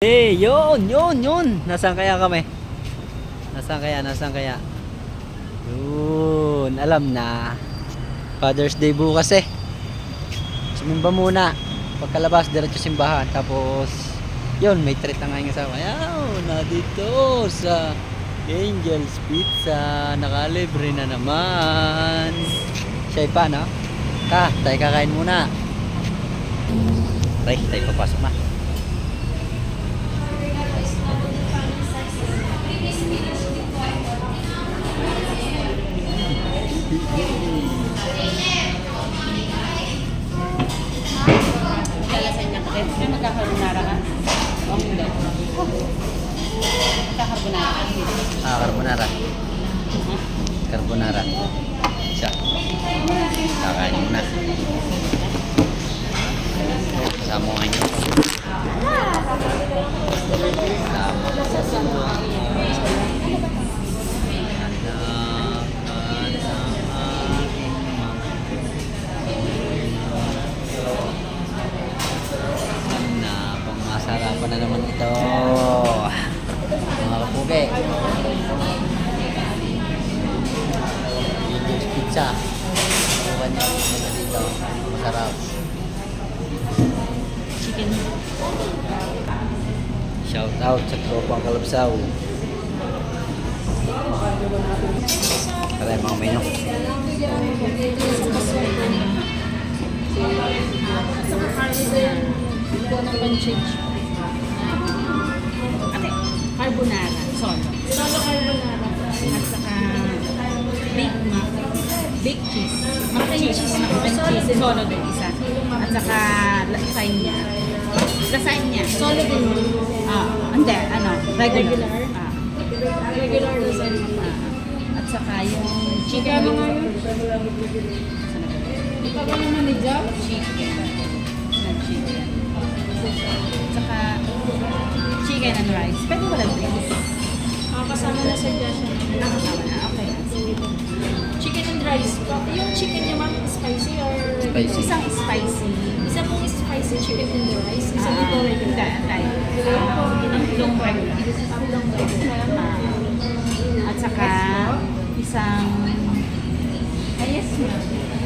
Eh, yun, yun, yun. Nasaan kaya kami? Nasaan kaya, nasaan kaya? Yun, alam na. Father's Day bukas eh. Sumimba muna. Pagkalabas, diretso simbahan. Tapos, yun, may treat na nga yung asawa. Ayaw, na dito sa Angel's Pizza. Nakalibre na naman. Siya pa, no? Ka, tayo kakain muna. Tay, tayo papasok na. Magkakarbonara ka? Ah, carbonara. Carbonara. Siya. Kakain muna. Sama nga niyo. Na naman ito. Mga kapugi. Angel's Pizza. Niya yung mga dito. Masarap. Chicken. Shout out sa tropang kalabsaw. Tara mga menu. Ng pancit. Carbonara. Solo. Solo carbonara. At saka Big Mac. Big cheese. Mac and cheese. Mac and cheese. Solo din isa. At saka lasagna. Lasagna. Solo din. Ah, hindi. Ano? Regular. Ah. Regular lasagna. Ah. At saka yung chicken. Ano nga yun? Ikaw ba naman ni Jam? Chicken. Na chicken. Chicken and rice. Pwede wala drinks. Ah, kasama na sa siya. Nakasama na. Okay. Chicken and rice po. Yung chicken niya ma'am, spicy or... Spicy. Isang spicy. Isa pong spicy chicken and rice. Isa Ah, dito regular. Hindi, hindi. Ah, Ang long regular. Tatlong regular. Ah, At saka isang... Ah, yes ma'am.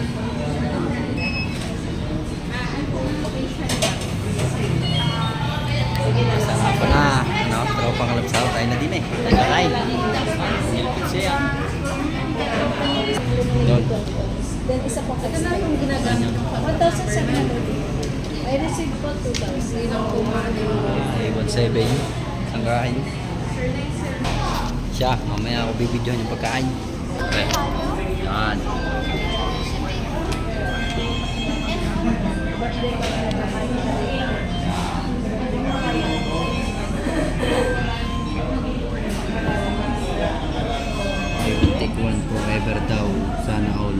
Tayo na din eh. Yan. Yun. Then isa po Ito na pong ginagamit ko. 1,700. I received po 2,000. Yun ang po. Ay, 1.7. Isang kain. Siya, mamaya ako bibidyohan yung pagkain. Okay. Yan. I take one forever daw. Sana all.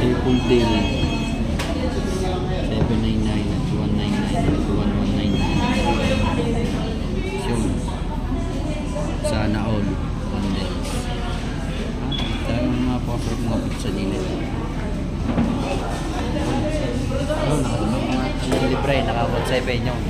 Triple deal. 799 at 199 at 1199. Libre, nakabot sa 7 yun.